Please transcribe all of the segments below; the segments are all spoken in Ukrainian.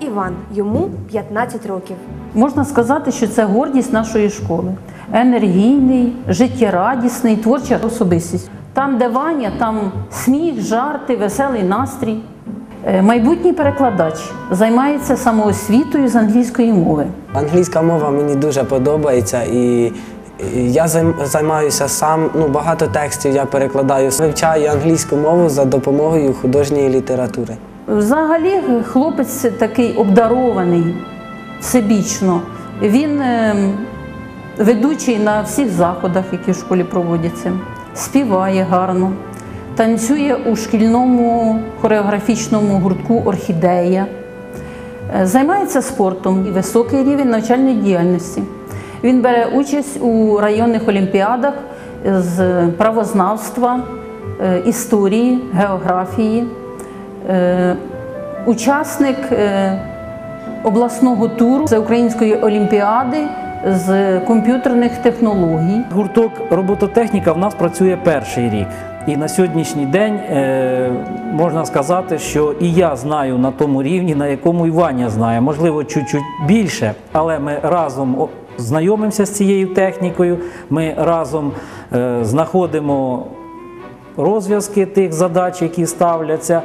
Іван. Йому 15 років. Можна сказати, що це гордість нашої школи. Енергійний, життєрадісний, творча особистість. Там, де Ваня, там сміх, жарти, веселий настрій. Е, Майбутній перекладач займається самоосвітою з англійської мови. Англійська мова мені дуже подобається і я займ- займаюся сам. Ну, багато текстів я перекладаю. Вивчаю англійську мову за допомогою художньої літератури. Взагалі, хлопець такий обдарований всебічно. Він е, ведучий на всіх заходах, які в школі проводяться, співає гарно, танцює у шкільному хореографічному гуртку Орхідея, Е, займається спортом і високий рівень навчальної діяльності. Він бере участь у районних олімпіадах з правознавства, е, історії, географії. Е, Учасник е, обласного туру Всеукраїнської олімпіади з комп'ютерних технологій. Гурток робототехніка в нас працює перший рік. І на сьогоднішній день е, можна сказати, що і я знаю на тому рівні, на якому і Ваня знає, можливо, чуть-чуть більше, але ми разом знайомимося з цією технікою, ми разом знаходимо розв'язки тих задач, які ставляться.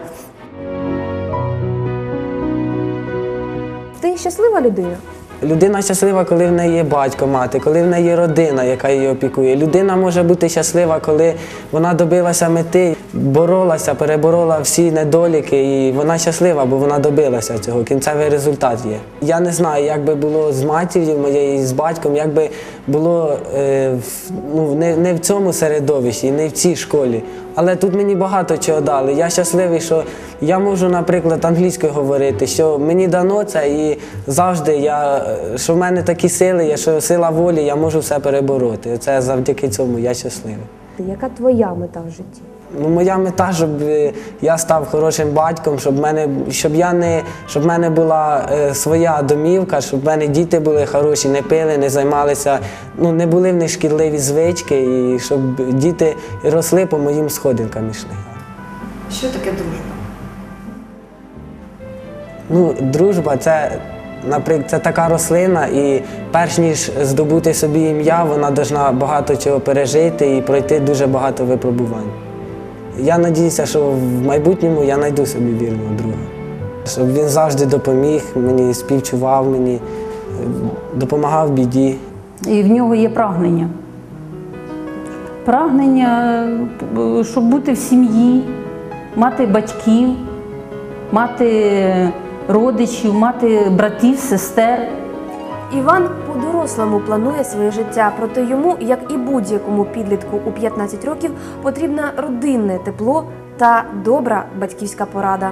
Щаслива людина? Людина щаслива, коли в неї є батько, мати, коли в неї є родина, яка її опікує. Людина може бути щаслива, коли вона добилася мети, боролася, переборола всі недоліки, і вона щаслива, бо вона добилася цього. Кінцевий результат є. Я не знаю, як би було з матір'ю моєю, з батьком, як би було е, в- ну, не, не в цьому середовищі, не в цій школі. Але тут мені багато чого дали. Я щасливий, що я можу, наприклад, англійською говорити, що мені дано це, і завжди я, що в мене такі сили є, що сила волі, я можу все перебороти. Це завдяки цьому я щасливий. Яка твоя мета в житті? Ну, моя мета, щоб е, я став хорошим батьком, щоб мене, щоб я не щоб в мене була е, своя домівка, щоб в мене діти були хороші, не пили, не займалися, ну не були в них шкідливі звички, і щоб діти росли по моїм сходинкам йшли. Що таке дружба? Ну, дружба це, наприклад, це така рослина, і перш ніж здобути собі ім'я, вона повинна багато чого пережити і пройти дуже багато випробувань. Я сподіваюся, що в майбутньому я знайду собі вірного друга. Щоб він завжди допоміг мені, співчував мені, допомагав біді. І в нього є прагнення. Прагнення, е, щоб бути в сім'ї, мати батьків, мати родичів, мати братів, сестер. Іван по-дорослому планує своє життя, проте йому, як і будь-якому підлітку у 15 років, потрібна родинне тепло та добра батьківська порада.